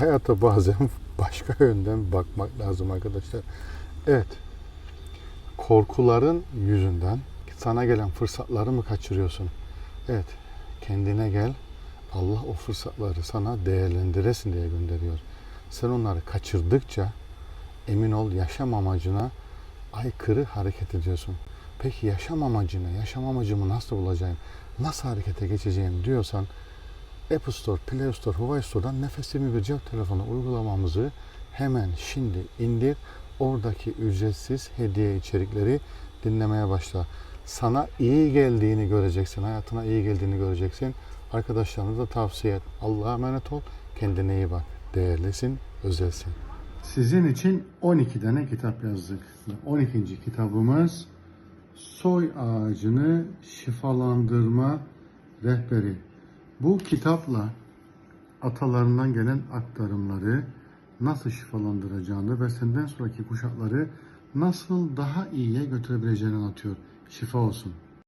hayata bazen başka yönden bakmak lazım arkadaşlar. Evet. Korkuların yüzünden sana gelen fırsatları mı kaçırıyorsun? Evet. Kendine gel. Allah o fırsatları sana değerlendiresin diye gönderiyor. Sen onları kaçırdıkça emin ol yaşam amacına aykırı hareket ediyorsun. Peki yaşam amacını, yaşam amacımı nasıl bulacağım, nasıl harekete geçeceğim diyorsan Apple Store, Play Store, Huawei Store'dan Nefes 21 cep telefonu uygulamamızı hemen şimdi indir. Oradaki ücretsiz hediye içerikleri dinlemeye başla. Sana iyi geldiğini göreceksin, hayatına iyi geldiğini göreceksin. Arkadaşlarına da tavsiye et. Allah'a emanet ol. Kendine iyi bak. Değerlisin, özelsin. Sizin için 12 tane kitap yazdık. 12. kitabımız Soy Ağacını Şifalandırma Rehberi. Bu kitapla atalarından gelen aktarımları nasıl şifalandıracağını ve senden sonraki kuşakları nasıl daha iyiye götürebileceğini anlatıyor. Şifa olsun.